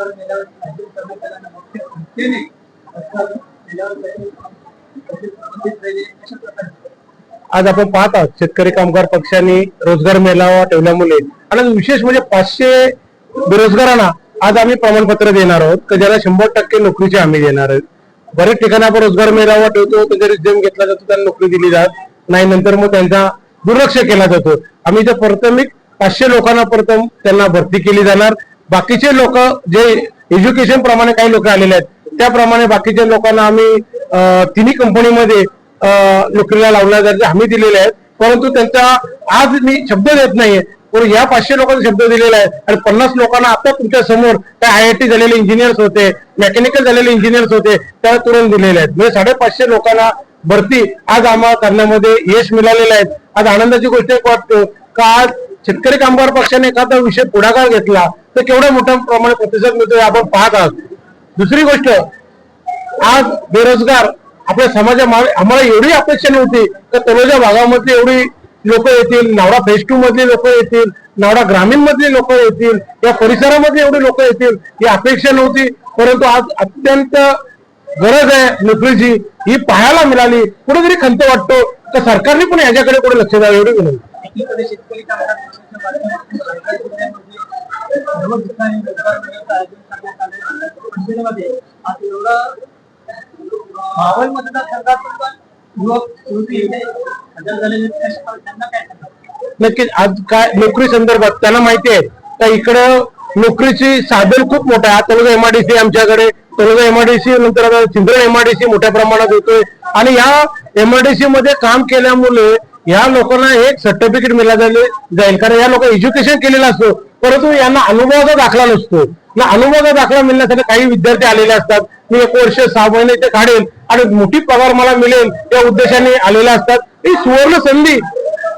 करण्यात आल्यानं मोठ्या संख्येने अशा आज आपण पाहत आहोत शेतकरी कामगार पक्षाने रोजगार मेळावा ठेवल्यामुळे आणि विशेष म्हणजे पाचशे बेरोजगारांना आज आम्ही प्रमाणपत्र देणार आहोत की ज्याला शंभर टक्के नोकरीची हमी देणार आहोत. बरेच ठिकाणी आपण रोजगार मेळावा ठेवतो त्याचा रिझ्युम घेतला जातो त्यांना नोकरी दिली जात नाही नंतर मग त्यांचा दुर्लक्ष केला जातो. आम्ही जर प्राथमिक पाचशे लोकांना प्रथम त्यांना भरती केली जाणार. बाकीचे लोक जे एज्युकेशन प्रमाणे काही लोक आलेले आहेत त्याप्रमाणे बाकीच्या लोकांना आम्ही तिन्ही कंपनीमध्ये नोकरीला लावण्यात हमी दिलेले आहेत परंतु त्यांचा आज मी शब्द देत नाहीये. पण या पाचशे लोकांना शब्द दिलेला आहे. आणि पन्नास लोकांना आता तुमच्यासमोर काय आय आय टी झालेले इंजिनियर्स होते मेकॅनिकल झालेले इंजिनियर्स होते त्या तुरंत दिलेले आहेत. म्हणजे साडेपाचशे लोकांना भरती आज आम्हाला करण्यामध्ये यश मिळालेलं आहे. आज आनंदाची गोष्ट एक वाटतो का आज शेतकरी कामगार पक्षाने एखादा विषय पुढाकार घेतला तर केवढ्या मोठ्या प्रमाणात प्रतिसाद मिळतो हे आपण पाहत आहोत. दुसरी गोष्ट आज बेरोजगार आपल्या समाजामा आम्हाला एवढी अपेक्षा नव्हती तर तलोजा भागामधली एवढी लोक येतील नावडा फेस टू मधली लोक येतील नावडा ग्रामीण मधली लोक येतील या परिसरामध्ये एवढी लोक येतील ही अपेक्षा नव्हती. परंतु आज अत्यंत गरज आहे नोकरीची ही पाहायला मिळाली. कुठेतरी खंत वाटतो तर सरकारने पण याच्याकडे कुठे लक्ष द्यावं एवढी विनंती. एकीकडे शेतकरी सर्व ठिकाणी आज एवढा मतदारसंघातून त्यांना काय नक्कीच. आज काय नोकरी संदर्भात त्यांना माहिती आहे. तर इकडं नोकरीची साधन खूप मोठं आहे. आता तळोजा एमआयडीसी आमच्याकडे. तळोजा एमआरडीसी नंतर आता चिंद्रण एमआरडीसी मोठ्या प्रमाणात होतोय. आणि या एमआरडीसी मध्ये काम केल्यामुळे या लोकांना एक सर्टिफिकेट मिळाले जाईल कारण या लोक एज्युकेशन केलेलं असतो. परंतु यांना अनुभवाचा दाखला नसतो. या अनुभवाचा दाखला मिळण्यासाठी काही विद्यार्थी आलेले असतात. मी एक वर्ष सहा महिने ते काढेल. आणि मोठी पगार मला मिळेल. या उद्देशाने आलेले असतात. ही सुवर्ण संधी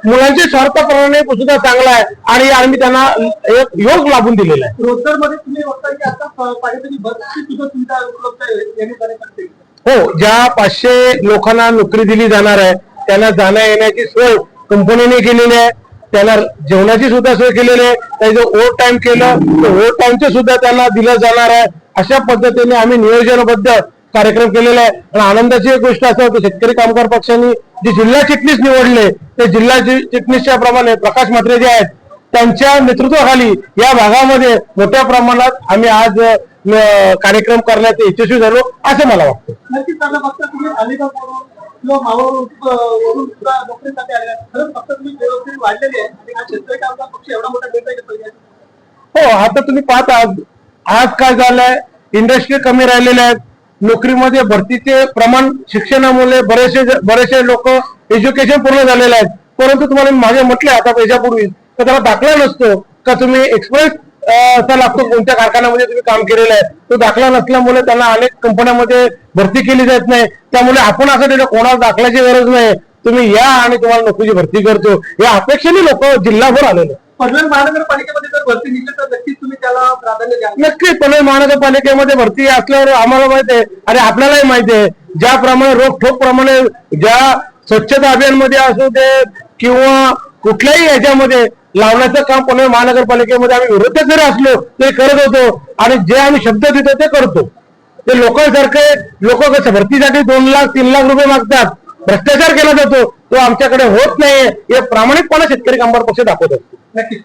मुलांच्या स्वार्थाप्रमाणे सुद्धा चांगला आहे. आणि आम्ही त्यांना एक योग लाभून दिलेला आहे. तुम्ही बघता की आता पाहिजे बसची सुद्धा सुविधा उपलब्ध आहे? हो ज्या पाचशे लोकांना नोकरी दिली जाणार आहे त्यांना जाण्या येण्याची सोय कंपनीने केलेली आहे. त्यांना जेवणाची सुद्धा सोय केलेली आहे. त्याचं ओव्हर टाइम केलं तर ओव्हर टाइमचे सुद्धा त्यांना दिलं जाणार आहे. अशा पद्धतीने आम्ही नियोजनबद्ध कार्यक्रम केलेला आहे. आणि आनंदाची एक गोष्ट असं होती शेतकरी कामगार पक्षाने जे जिल्हा चिटणीस निवडले ते जिल्हा चिटणीसच्या प्रमाणे प्रकाश म्हात्रे जे आहेत त्यांच्या नेतृत्वाखाली या भागामध्ये मोठ्या प्रमाणात आम्ही आज कार्यक्रम करण्यात यशस्वी झालो असं मला वाटतं. किंवा मावळवरून वरून सुद्धा नोकरीसाठी आले खरंच फक्त तुम्ही बेरोजगारी वाढलेली आहे आणि हा शेतकरी आमचा पक्ष एवढा मोठा निर्णय घेतो हो आता तुम्ही पाहता आज काय झालंय? इंडस्ट्री कमी राहिलेल्या आहेत. नोकरीमध्ये भरतीचे प्रमाण शिक्षणामुळे बरेचसे बरेचसे लोक एज्युकेशन पूर्ण झालेले आहेत. परंतु तुम्हाला मागे म्हटले आता याच्यापूर्वी तर त्याला दाखला नसतो. का तुम्ही एक्सप्रेस असा लागतो कोणत्या कारखान्यामध्ये तुम्ही काम केलेलं आहे. तो दाखला नसल्यामुळे त्यांना अनेक कंपन्यांमध्ये भरती केली जात नाही. त्यामुळे आपण असं ठरवलं, कोणाला दाखल्याची गरज नाही. तुम्ही या आणि तुम्हाला नोकरीची भरती करतो. या अपेक्षेने लोक जिल्हाभर आलेले. पनवेल महानगरपालिकेमध्ये जर भरती निघली तर नक्कीच तुम्ही त्याला प्राधान्य द्या नक्की पनवेल महानगरपालिकेमध्ये भरती असल्यावर आम्हाला माहिती आहे आणि आपल्यालाही माहिती आहे. ज्याप्रमाणे रोखोक प्रमाणे ज्या स्वच्छता अभियानमध्ये असू दे किंवा कुठल्याही याच्यामध्ये लावण्याचं काम पुणे महानगरपालिकेमध्ये आम्ही विरोध जरी असलो ते करत होतो आणि जे आम्ही शब्द देतो ते करतो. ते लोकांसारखे लोक कसं भरतीसाठी दोन लाख तीन लाख रुपये मागतात भ्रष्टाचार केला जातो तो आमच्याकडे होत नाही हे प्रामाणिकपणे शेतकरी कामगार पक्ष दाखवत. असतो